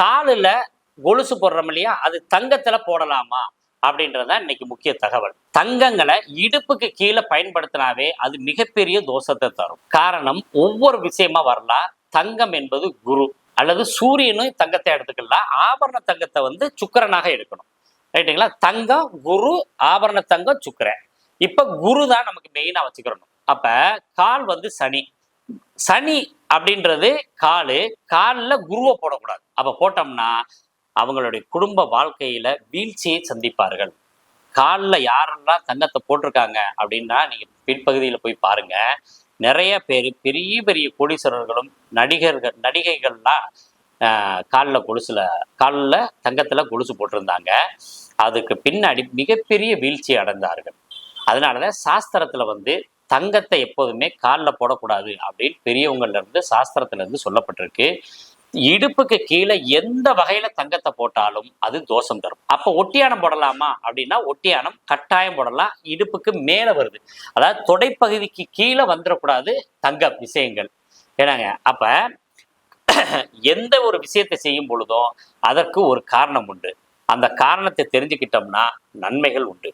காலில் கொலுசு போடுறோம் இல்லையா? அது தங்கத்துல போடலாமா? அப்படின்றதுதான் இன்னைக்கு முக்கிய தகவல். தங்கங்களை இடுப்புக்கு கீழே பயன்படுத்தினாவே அது மிகப்பெரிய தோஷத்தை தரும். காரணம் ஒவ்வொரு விஷயமா வரலாம் தங்கம் என்பது குரு அல்லது சூரியனும் தங்கத்தை எடுத்துக்கலாம். ஆபரண தங்கத்தை வந்து சுக்கரனாக எடுக்கணும். ரைட்டுங்களா? தங்கம் குரு ஆபரண தங்கம் சுக்கரன். இப்ப குரு தான் நமக்கு மெயினா வச்சுக்கிறணும். அப்ப கால் வந்து சனி. சனி அப்படின்றது காலு. காலில் குருவை போடக்கூடாது. அப்போ போட்டோம்னா அவங்களுடைய குடும்ப வாழ்க்கையில வீழ்ச்சியை சந்திப்பார்கள். காலில் யாரெல்லாம் தங்கத்தை போட்டிருக்காங்க அப்படின்னா நீங்க பின்பகுதியில போய் பாருங்க. நிறைய பேர் பெரிய பெரிய கோடீஸ்வரர்களும் நடிகர்கள் நடிகைகள்லாம் காலில் கொலுசுல காலில் தங்கத்துல கொலுசு போட்டிருந்தாங்க. அதுக்கு பின்னாடி மிகப்பெரிய வீழ்ச்சி அடைந்தார்கள். அதனாலதான் சாஸ்திரத்துல வந்து தங்கத்தை எப்போதுமே காலில் போடக்கூடாது அப்படின்னு பெரியவங்கள்லேருந்து இருந்து சாஸ்திரத்துல இருந்து சொல்லப்பட்டிருக்கு. இடுப்புக்கு கீழே எந்த வகையில தங்கத்தை போட்டாலும் அது தோஷம் தரும். அப்ப ஒட்டியானம் போடலாமா அப்படின்னா ஒட்டியானம் கட்டாயம் போடலாம். இடுப்புக்கு மேலே வருது. அதாவது தொடைப்பகுதிக்கு கீழே வந்துடக்கூடாது தங்க விஷயங்கள். ஏன்னாங்க அப்ப எந்த ஒரு விஷயத்தை செய்யும் பொழுதும் அதற்கு ஒரு காரணம் உண்டு. அந்த காரணத்தை தெரிஞ்சுக்கிட்டோம்னா நன்மைகள் உண்டு.